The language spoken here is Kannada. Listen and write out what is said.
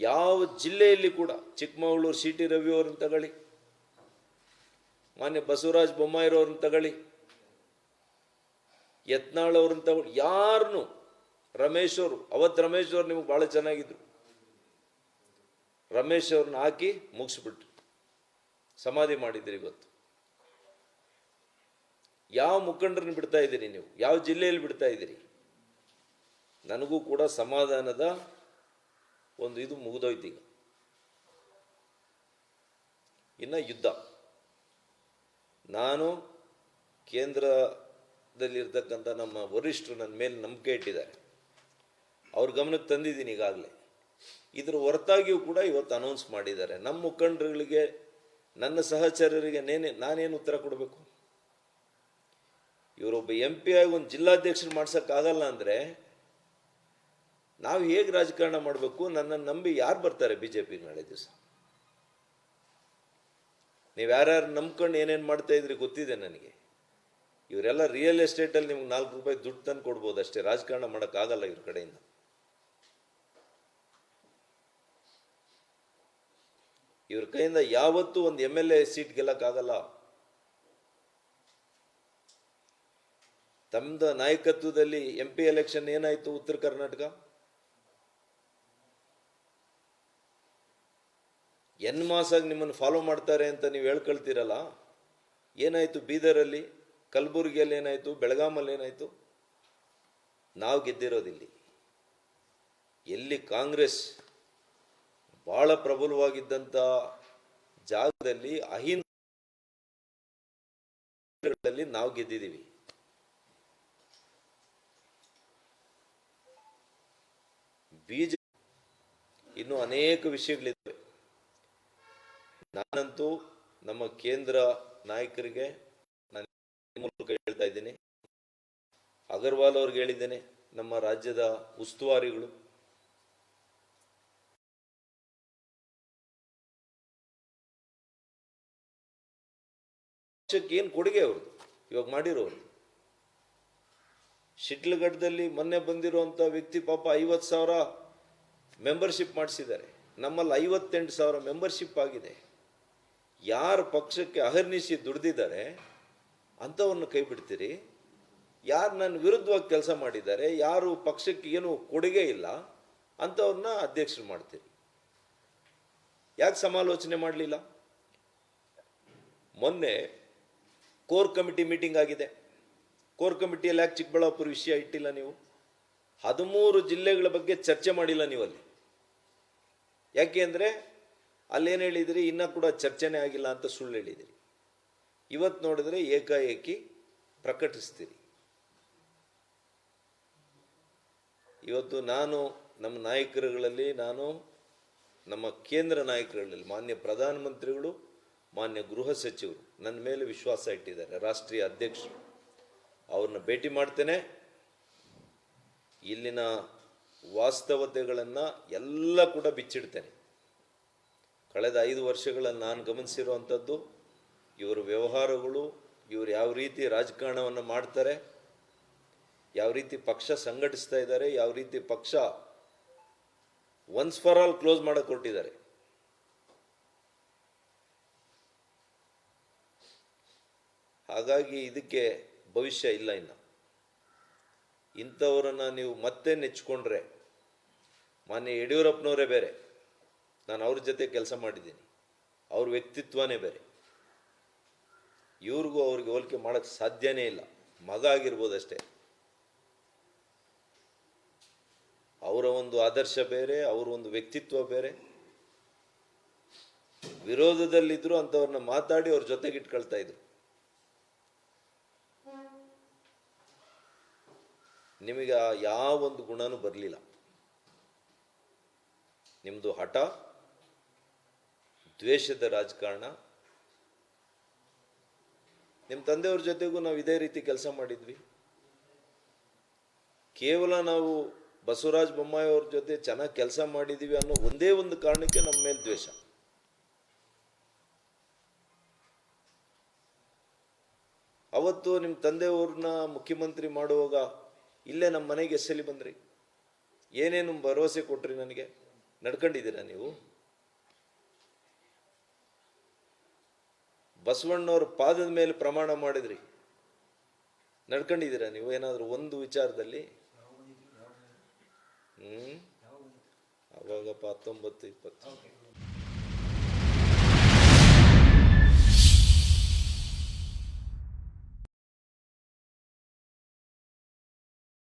ಯಾವ ಜಿಲ್ಲೆಯಲ್ಲಿ ಕೂಡ ಚಿಕ್ಕಮಗಳೂರು ಸಿ ಟಿ ರವಿ ಅವ್ರನ್ನ ತಗೊಳ್ಳಿ. ಮಾನ್ಯ ಬಸವರಾಜ್ ಬೊಮ್ಮಾಯಿರವ್ರನ್ನ ತಗೊಳ್ಳಿ. ಯತ್ನಾಳ್ ಅವ್ರನ್ನ ತಗೊಳ್ಳಿ. ಯಾರನ್ನು ರಮೇಶ್ ಅವರು ಅವತ್ತು ರಮೇಶ್ ಅವ್ರು ನಿಮ್ಗೆ ಭಾಳ ಚೆನ್ನಾಗಿದ್ರು. ರಮೇಶ್ ಅವ್ರನ್ನ ಹಾಕಿ ಮುಗಿಸ್ಬಿಟ್ರು. ಸಮಾಧಿ ಮಾಡಿದ್ರಿ ಇವತ್ತು. ಯಾವ ಮುಖಂಡರನ್ನ ಬಿಡ್ತಾ ಇದ್ದೀರಿ ನೀವು? ಯಾವ ಜಿಲ್ಲೆಯಲ್ಲಿ ಬಿಡ್ತಾ ಇದ್ದೀರಿ? ನನಗೂ ಕೂಡ ಸಮಾಧಾನದ ಒಂದು ಇದು ಮುಗಿದೋಯ್ತು ಈಗ ಇನ್ನು ಯುದ್ಧ. ನಾನು ಕೇಂದ್ರದಲ್ಲಿರ್ತಕ್ಕಂಥ ನಮ್ಮ ವರಿಷ್ಠರು ನನ್ನ ಮೇಲೆ ನಂಬಿಕೆ ಇಟ್ಟಿದ್ದಾರೆ. ಅವ್ರ ಗಮನಕ್ಕೆ ತಂದಿದ್ದೀನಿ ಈಗಾಗಲೇ. ಇದ್ರ ಹೊರತಾಗಿಯೂ ಕೂಡ ಇವತ್ತು ಅನೌನ್ಸ್ ಮಾಡಿದ್ದಾರೆ. ನಮ್ಮ ಮುಖಂಡರುಗಳಿಗೆ, ನನ್ನ ಸಹಚರರಿಗೆ ನೇನೆ, ನಾನೇನು ಉತ್ತರ ಕೊಡಬೇಕು? ಇವರೊಬ್ಬ ಎಂ ಪಿ ಆಗಿ ಒಂದು ಜಿಲ್ಲಾಧ್ಯಕ್ಷರು ಮಾಡ್ಸೋಕ್ಕಾಗಲ್ಲ ಅಂದರೆ ನಾವು ಹೇಗೆ ರಾಜಕಾರಣ ಮಾಡಬೇಕು ನನ್ನನ್ನು ನಂಬಿ ಯಾರು ಬರ್ತಾರೆ ಬಿ ಜೆ ಪಿ ನಾಳೆ ದಿವಸ? ನೀವು ಯಾರ್ಯಾರು ನಂಬ್ಕೊಂಡು ಏನೇನು ಮಾಡ್ತಾ ಇದ್ರಿ ಗೊತ್ತಿದೆ ನನಗೆ. ಇವರೆಲ್ಲ ರಿಯಲ್ ಎಸ್ಟೇಟಲ್ಲಿ ನಿಮ್ಗೆ ನಾಲ್ಕು ರೂಪಾಯಿ ದುಡ್ಡು ತಂದು ಕೊಡ್ಬೋದು ಅಷ್ಟೇ. ರಾಜಕಾರಣ ಮಾಡೋಕ್ಕಾಗಲ್ಲ ಇವ್ರ ಕಡೆಯಿಂದ. ಇವ್ರ ಕೈಯಿಂದ ಯಾವತ್ತೂ ಒಂದು ಎಂ ಎಲ್ ಎ ಸೀಟ್ ಗೆಲ್ಲಕ್ಕಾಗಲ್ಲ. ತಮ್ಮದ ನಾಯಕತ್ವದಲ್ಲಿ ಎಂ ಪಿ ಎಲೆಕ್ಷನ್ ಏನಾಯಿತು ಉತ್ತರ ಕರ್ನಾಟಕ? ಎನ್ ಮಾಸಾಗಿ ನಿಮ್ಮನ್ನು ಫಾಲೋ ಮಾಡ್ತಾರೆ ಅಂತ ನೀವು ಹೇಳ್ಕೊಳ್ತೀರಲ್ಲ? ಏನಾಯ್ತು ಬೀದರಲ್ಲಿ? ಕಲಬುರಗಿಯಲ್ಲಿ ಏನಾಯ್ತು? ಬೆಳಗಾಮಲ್ಲಿ ಏನಾಯ್ತು? ನಾವು ಗೆದ್ದಿರೋದಿಲ್ಲಿ. ಎಲ್ಲಿ ಕಾಂಗ್ರೆಸ್ ಬಹಳ ಪ್ರಬಲವಾಗಿದ್ದಂಥ ಜಾಗದಲ್ಲಿ ಅಹಿಂದಲ್ಲಿ ನಾವು ಗೆದ್ದಿದ್ದೀವಿ ಬೀಜ ಇನ್ನು ಅನೇಕ ವಿಷಯಗಳಿವೆ ನಾನಂತೂ ನಮ್ಮ ಕೇಂದ್ರ ನಾಯಕರಿಗೆ ನಾನು ಮೂಲಕ ಹೇಳ್ತಾ ಇದ್ದೀನಿ. ಅಗರ್ವಾಲ್ ಅವ್ರಿಗೆ ಹೇಳಿದ್ದೇನೆ, ನಮ್ಮ ರಾಜ್ಯದ ಉಸ್ತುವಾರಿಗಳು. ಪಕ್ಷಕ್ಕೆ ಏನು ಕೊಡುಗೆ ಅವ್ರದ್ದು ಇವಾಗ ಮಾಡಿರೋರು. ಶಿಡ್ಲಘಟ್ಟದಲ್ಲಿ ಮೊನ್ನೆ ಬಂದಿರುವಂಥ ವ್ಯಕ್ತಿ ಪಾಪ ಐವತ್ತು ಸಾವಿರ ಮೆಂಬರ್ಶಿಪ್ ಮಾಡಿಸಿದ್ದಾರೆ. ನಮ್ಮಲ್ಲಿ ಐವತ್ತೆಂಟು ಸಾವಿರ ಮೆಂಬರ್ಶಿಪ್ ಆಗಿದೆ. ಯಾರು ಪಕ್ಷಕ್ಕೆ ಅಹರ್ನಿಸಿ ದುಡ್ದಿದ್ದಾರೆ ಅಂಥವ್ರನ್ನ ಕೈ ಬಿಡ್ತೀರಿ ಯಾರು ನನ್ನ ವಿರುದ್ಧವಾಗಿ ಕೆಲಸ ಮಾಡಿದ್ದಾರೆ, ಯಾರು ಪಕ್ಷಕ್ಕೆ ಏನು ಕೊಡುಗೆ ಇಲ್ಲ, ಅಂಥವ್ರನ್ನ ಅಧ್ಯಕ್ಷರು ಮಾಡ್ತೀರಿ. ಯಾಕೆ ಸಮಾಲೋಚನೆ ಮಾಡಲಿಲ್ಲ? ಮೊನ್ನೆ ಕೋರ್ ಕಮಿಟಿ ಮೀಟಿಂಗ್ ಆಗಿದೆ. ಕೋರ್ ಕಮಿಟಿಯಲ್ಲಿ ಯಾಕೆ ಚಿಕ್ಕಬಳ್ಳಾಪುರ ವಿಷಯ ಇಟ್ಟಿಲ್ಲ ನೀವು? ಹದಿಮೂರು ಜಿಲ್ಲೆಗಳ ಬಗ್ಗೆ ಚರ್ಚೆ ಮಾಡಿಲ್ಲ ನೀವು ಅಲ್ಲಿ ಯಾಕೆ ಅಂದರೆ ಅಲ್ಲೇನು ಹೇಳಿದಿರಿ? ಇನ್ನೂ ಕೂಡ ಚರ್ಚೆನೇ ಆಗಿಲ್ಲ ಅಂತ ಸುಳ್ಳು ಹೇಳಿದಿರಿ. ಇವತ್ತು ನೋಡಿದ್ರೆ ಏಕಾಏಕಿ ಪ್ರಕಟಿಸ್ತೀರಿ. ಇವತ್ತು ನಾನು ನಮ್ಮ ನಾಯಕರುಗಳಲ್ಲಿ, ನಾನು ನಮ್ಮ ಕೇಂದ್ರ ನಾಯಕರುಗಳಲ್ಲಿ, ಮಾನ್ಯ ಪ್ರಧಾನಮಂತ್ರಿಗಳು, ಮಾನ್ಯ ಗೃಹ ಸಚಿವರು, ನನ್ನ ಮೇಲೆ ವಿಶ್ವಾಸ ಇಟ್ಟಿದ್ದಾರೆ. ರಾಷ್ಟ್ರೀಯ ಅಧ್ಯಕ್ಷರು, ಅವ್ರನ್ನ ಭೇಟಿ ಮಾಡ್ತೇನೆ. ಇಲ್ಲಿನ ವಾಸ್ತವತೆಗಳನ್ನು ಎಲ್ಲ ಕೂಡ ಬಿಚ್ಚಿಡ್ತೇನೆ. ಕಳೆದ ಐದು ವರ್ಷಗಳಲ್ಲಿ ನಾನು ಗಮನಿಸಿರುವಂಥದ್ದು, ಇವರ ವ್ಯವಹಾರಗಳು, ಇವರು ಯಾವ ರೀತಿ ರಾಜಕಾರಣವನ್ನು ಮಾಡ್ತಾರೆ, ಯಾವ ರೀತಿ ಪಕ್ಷ ಸಂಘಟಿಸ್ತಾ ಇದ್ದಾರೆ, ಯಾವ ರೀತಿ ಪಕ್ಷ ಒನ್ಸ್ ಫಾರ್ ಆಲ್ ಕ್ಲೋಸ್ ಮಾಡಕ್ಕೆ ಕೊಟ್ಟಿದ್ದಾರೆ ಹಾಗಾಗಿ ಇದಕ್ಕೆ ಭವಿಷ್ಯ ಇಲ್ಲ ಇನ್ನು. ಇಂಥವರನ್ನು ನೀವು ಮತ್ತೆ ನೆಚ್ಚಿಕೊಂಡ್ರೆ, ಮಾನ್ಯ ಯಡಿಯೂರಪ್ಪನವರೇ ಬೇರೆ. ನಾನು ಅವ್ರ ಜೊತೆ ಕೆಲಸ ಮಾಡಿದ್ದೀನಿ. ಅವ್ರ ವ್ಯಕ್ತಿತ್ವನೇ ಬೇರೆ. ಇವ್ರಿಗೂ ಅವ್ರಿಗೆ ಹೋಲಿಕೆ ಮಾಡೋಕ್ಕೆ ಸಾಧ್ಯನೇ ಇಲ್ಲ. ಮಗ ಆಗಿರ್ಬೋದಷ್ಟೇ. ಅವರ ಒಂದು ಆದರ್ಶ ಬೇರೆ, ಅವರ ಒಂದು ವ್ಯಕ್ತಿತ್ವ ಬೇರೆ. ವಿರೋಧದಲ್ಲಿದ್ದರೂ ಅಂಥವ್ರನ್ನ ಮಾತಾಡಿ ಅವ್ರ ಜೊತೆಗೆ ಇಟ್ಕೊಳ್ತಾ ಇದ್ರು. ನಿಮಗೆ ಯಾವ ಒಂದು ಗುಣನೂ ಬರಲಿಲ್ಲ. ನಿಮ್ಮದು ಹಠ ದ್ವೇಷದ ರಾಜಕಾರಣ. ನಿಮ್ಮ ತಂದೆಯವ್ರ ಜೊತೆಗೂ ನಾವು ಇದೇ ರೀತಿ ಕೆಲಸ ಮಾಡಿದ್ವಿ. ಕೇವಲ ನಾವು ಬಸವರಾಜ ಬೊಮ್ಮಾಯಿ ಅವ್ರ ಜೊತೆ ಚೆನ್ನಾಗಿ ಕೆಲಸ ಮಾಡಿದ್ದೀವಿ ಅನ್ನೋ ಒಂದೇ ಒಂದು ಕಾರಣಕ್ಕೆ ನಮ್ಮ ಮೇಲೆ ದ್ವೇಷ. ಅವತ್ತು ನಿಮ್ಮ ತಂದೆಯವ್ರನ್ನ ಮುಖ್ಯಮಂತ್ರಿ ಮಾಡುವಾಗ ಇಲ್ಲೇ ನಮ್ಮ ಮನೆಗೆ ಎಸ್ಸಲಿ ಬಂದ್ರಿ. ಏನೇನು ಭರವಸೆ ಕೊಟ್ರಿ ನನಗೆ? ನಡ್ಕೊಂಡಿದ್ದೀರಾ ನೀವು? ಬಸವಣ್ಣವ್ರ ಪಾದದ ಮೇಲೆ ಪ್ರಮಾಣ ಮಾಡಿದ್ರಿ. ನಡ್ಕೊಂಡಿದ್ದೀರಾ ನೀವು? ಏನಾದರೂ ಒಂದು ವಿಚಾರದಲ್ಲಿ? ಹ್ಞೂ ಅವಾಗಪ್ಪ ಹತ್ತೊಂಬತ್ತು ಇಪ್ಪತ್ತು.